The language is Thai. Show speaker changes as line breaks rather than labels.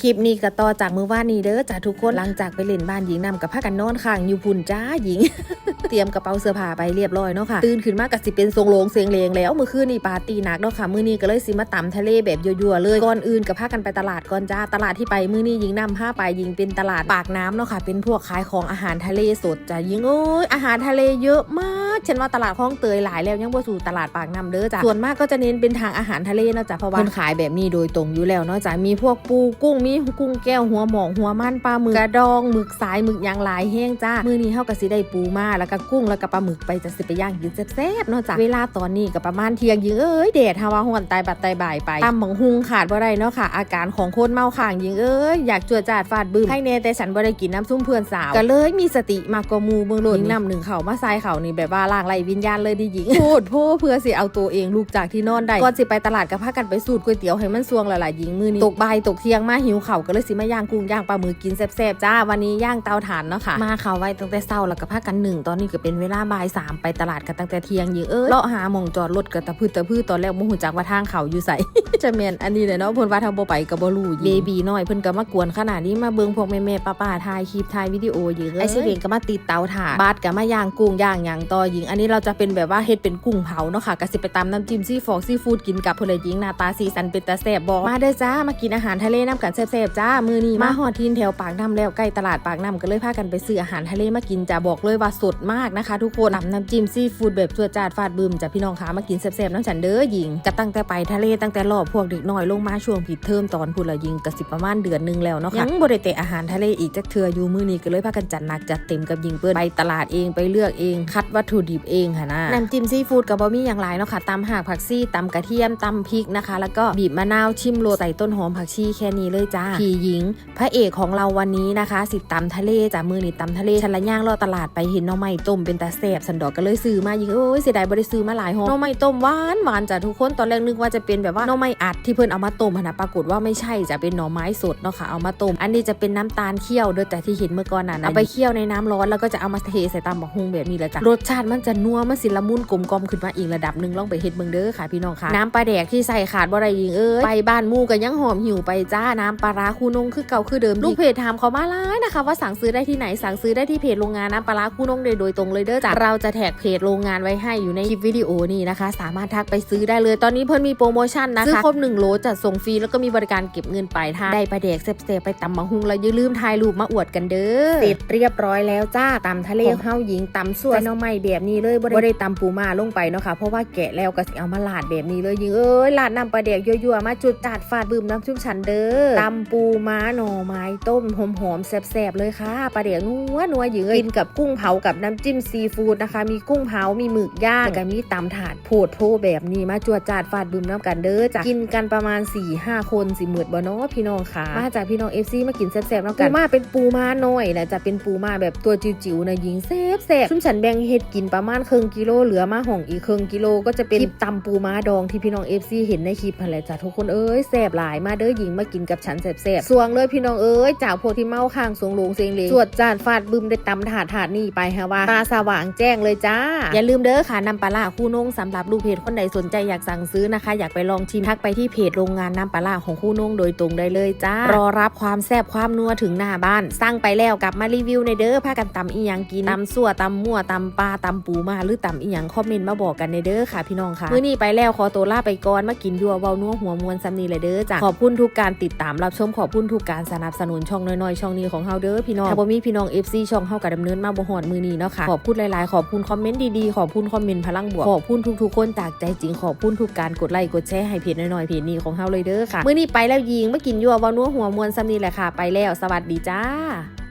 คลิปนี้ก็ต่อจากมือว่านนี้เด้อจ้าทุกคนหลังจากไปเล่นบ้านหญิงนำกับผ้ากันนอนข้างอยู่พุ่นจ้าหญิง เตรียมกระเป๋าเสื้อผ้าไปเรียบร้อยเนาะค่ะ ตื่นขึ้นมากับสิเป็นทรงโลงเสียงเลงแล้วเมื่อคืนนี่ปาร์ตี้หนักเนาะค่ะ มื้อนี้ก็เลยสิมาตำทะเลแบบยั่วๆเลยก่อนอื่นกับพากันไปตลาดก่อนจ้าตลาดที่ไปมื้อนี้หญิงนำผ้าไปหญิงเป็นตลาดปากน้ำเนาะค่ะ เป็นพวกขายของอาหารทะเลสดจ้าหญิงเอ้ยอาหารทะเลเยอะมากฉันว่าตลาดคลองเตยหลายแล้วยังบ่สู่ตลาดปากน้ำเด้อจ้าส่วนมากก็จะเน้นเป็นทางอาหารทะเลเนาะจ้าเพราะว่าเพิ่นขายแบบนี้โดยตรงอยู่แล้วเนาะจ้ามีพวกปูกุ้งมีกุ้งแก้วหัวหมองหัวมันปลาหมึกกระดองหมึกสายหมึกยางลายแห้งจ้ามื้อนี้เฮาก็สิได้ปูมาแล้วก็กุ้งแล้วก็ปลาหมึกไปจะสิไปย่างกินแซ่บๆเนาะจ้าเวลาตอนนี้ก็ประมาณเที่ยงยิงเอ้ยแดดฮาวาฮ้อนตายบัดตายบ่ายไปตำบังหุงขาดบ่ได้เนาะค่ะ อาการของคนเมาข่างยิงเอ้ยอยากจั่วจาดฟาดบึ้มให้แน่แต่ฉันบ่ได้กินน้ำซุ่มเพื่อนสาวก็เลยมีสติมากกว่ามูเบิ่งโลดยิงนำหนึ่งเข่ามาทรายเข่านี่แบบว่าล่างไรวิญญาณเลยดิหญิงโพดโพเพื่อสิเอาตัวเองลูกจากที่นอนได้ก่อนสิไปตลาดก็พากันไปสูตรก๋วยเตี๋ยวให้มันซวงหลายๆหญิงมือนี้ตกบ่ายตกเที่ยงมาหิวเข่าวก็เลยสิมาย่างกุ้งย่างปลาหมึกกินแซ่บๆจ้าวันนี้ย่างเตาถ่านเนาะค่ะมาข่าวไว้ตั้งแต่เช้าแล้วก็พากันหนึ่งตอนนี้ก็เป็นเวลาบ่ายสามไปตลาดกันตั้งแต่เที่ยงหญิงเอ้ยเลาะหาหมองจอดรถกับตะพืดตะพืดตอนแรกบ่ฮู้จักว่าทางเขาอยู่ไสจะแม่นอันนี้เลยเนาะเพิ่นว่าถ้าบ่ไปก็บ่รู้เบบีน้อยเพิ่นก็มากวนขนาดนี้มาเบิ่งพวกแม่ๆป้าๆถ่ายคลิปถ่ายวิดีโอหญิงเอ้ยไอ้เสเวงก็มาติดเตาถ่านบาดก็มาย่างกุ้งย่างหยังต่อหญิง อันนี้เราจะเป็นแบบว่าเฮ็ดเป็นกุ้งเผาเนาะค่ะก็สิไปตำน้ำจิ้มซีฟอกซีฟู้ดกินกับเพิ่นเลยหญิงหน้าตาสีสันเป็นตาแซ่บบ่มาเด้อจ้ามากินอาหารทะเลน้ำกันแซ่บๆจ้า มื้อนี้มาฮอดทินแถวปากน้ำแล้วใกล้ตลาดปากน้ำก็เลยพากันไปซื้ออาหารทะเลมากินจ้าบอกเลยว่าสดมากนะคะ ทุกคนตำน้ำจิ้มซีฟู้ดแบบจั่วจาดฟาดบึมจ้ะพี่น้องคะมากินแซ่บๆน้ำฉันเด้อหญิงก็ตั้งแต่ไปทะเลตั้งแต่รอบพวกเด็กน้อยลงมาช่วงผิดเทอมตอนพูดละยิงก็สิประมาณเดือนหนึงแล้วเนาะค่ะยังบ่ได้เตะอาหารทะเลอีกจักเทื่ออยู่มื้อนี้ก็เลยพากันจัดหนักจัดเต็มกับยิงเปิ้นไปตลาดเองไปเลือกเอง คัดวัตถุดิบเองค่ะนะน้ำจิ้มซีฟู้ดกับบะหมี่อย่างไรเนาะค่ะตำหากผักซี่ตำกระเทียมตำพริกนะคะ แล้วก็บีบมะนาวชิมโรยใส่ต้นหอมผักชีแค่นี้เลยจ้าพี่หญิง พระเอกของเราวันนี้นะคะ สิตำทะเลจ้ะมือนี่ตำทะเลฉันละย่างรอตลาดไปเห็นน้องไม้ต้มเป็นตาแสบสันดอกก็เลยซื้อมายิงโอ้ยเสียดายบ่ได้ซื้อมาหลายห่อน้องไม้ต้มหวานหวานจ้ะทุกคนตอนแรกนึกว่าจะเป็นแบบว่าน้องไม้อัดที่เพิ่นเอามาต้มนะปรากฏว่าไม่ใช่จะเป็นหน่อไม้สดเนาะค่ะเอามาต้มอันนี้จะเป็นน้ำตาลเคี่ยวเด้อแต่ที่เห็นเมื่อก่อนน่ะนเอาไปเคี่ยวในน้ำร้อนแล้วก็จะเอามาเทใส่ตำบักฮุงแบบนี้แหละจ้ะรสชาติมันจะนัวมันสิละมุนกลมกลมขึ้นมาอีกระดับหนึ่งลองไปเฮ็ดเบิ่งเด้อค่ะพี่น้องค่ะ น้ำปลาแดกที่ใส่ขาดบ่ได้ยิงเอ้ยไปบ้านมู่ก็ยังหอมหิวไปจ้าน้ำปลาร้าคูนงคือเก่าคือเดิมลูกเพจถามเขามาหลายนะคะ ว่าสั่งซื้อได้ที่ไหนสั่งซื้อได้ที่เพจโรงงานน้ำปลาร้าคูนงโดยโดยตรงเลยเด้อจ้ะเราจะแท็กเพจโรงงานไว้ให้อยู่ในคลิปวิดีโอนี้นะคะ สามารถทักไปซื้อได้เลยตอนนี้เพิ่นมีโปรโมชั่นนะคะซื้อครบ1โลจัดส่งฟรีแล้วก็มีบริการเก็บเงินปลายทางได้ปลาแดกเซฟๆไปตำบักฮุงแล้วอย่าลืมถ่ายรูปมาอวดกันเด้อเสร็จเรียบร้อยแล้วจ้าตำทะเลของเฮาหญิงตำส่วนน้องใหม่แบบนี้เลยบ่ได้บ่ได้ตำปูมาลงไปเนาะค่ะเพราะว่าแกะแล้วก็สิเอามาลาดแบบนี้เลยหญิงเอ้ยลาดน้ำปลาแดกยั่วๆมาจุดจาดฟาดบึมน้ำชุ่มฉันเด้อตำปูม้าหน่อไม้ต้มหอมๆแซ่บๆเลยค่ะปลาแดกนัวนัวหญิงเอ้ยกินกับกุ้งเผากับน้ำจิ้มซีฟู้ดนะคะ มีกุ้งเผา มีหมึกย่างแล้วก็มีตำถาดโพดโพแบบนี้มาจวดจาดฟาดบึมน้ำกันเด้อจ้ะกินกันประมาณ4ี่ห้าคนสิหมืดบ่เนาะพี่น้องค่ะ มาจากพี่น้องเอฟซีมากินแซ่บๆน้ำกันปูมาเป็นปูมาน้อยนะจะเป็นปูมาแบบตัวจิ๋วๆนะหญิงแซ่บแซ่บชุ่มฉันแบ่งเฮ็ดกินประมาณครึ่งกิโลเหลือมาห่องอีกครึ่งกิโลก็จะเป็นคลิปตำปูม้าดองที่พี่น้องเอฟซีเห็นในคลิปนั่นแหละจ้ะทุกคนเอ้ยแซ่บหลายมาเด้อหญิงมากินกับฉันแซ่บๆสวงเลยพี่น้องเอ้ยจากพวกที่เมาข้างสวงหลงเสียงเหลงจวดจานฟาดบึมได้ตำถาดถาดนี่ไปฮะว่าตาสว่างแจ้งเลยจ้า อย่าลืมเด้อค่ะน้ำปลาร้าคู่นงสำหรับลูกเพจคนใดสนใจอยากสั่งซื้อนะคะ อยากไปลองชิมทักไปที่เพจโรงงานน้ำปลาร้าของคู่นงโดยตรงได้เลยจ้ารอรับความแซ่บความนัวถึงหน้าบ้านสั่งไปแล้วกลับมารีวิวในเด้อพากันตำอีหยังกินตำสั่วตำมั่วตำปลาตำปูมาหรือตำอีหยังคอมเมนต์มาบอกกันในเด้อค่ะพี่น้องค่ะมื้อนี้ไปแล้วขอตัวลาไปก่อนมากินยัวเบานัวหัวมวนซัมนีเลยเด้อจ้ะขอบคุณทุกการติดตามรับชมขอบคุณทุกการสนับสนุนช่องน้อยๆ ช่องนี้ของเฮาเด้อพี่น้องถ้าบ่มีพี่น้อง FC ช่องเฮาก็ดำเนินมาบ่ฮอดมือนี้เนาะค่ะขอบคุณหลายๆ ขอบคุณคอมเมนต์ดีๆ ขอบคุณคอมเมนต์พลังบวก ขอบคุณทุกๆคนจากใจจริงขอบคุณทุกการกดไลค์กดแชร์ให้เพจน้อยๆเพจนี้ของเฮาเลยเด้อค่ะมื้อนี้ไปแล้วยิงมากินยัววานัวหัวมวนซัมนีแหละค่ะ ไปแล้วสวัสดีจ้า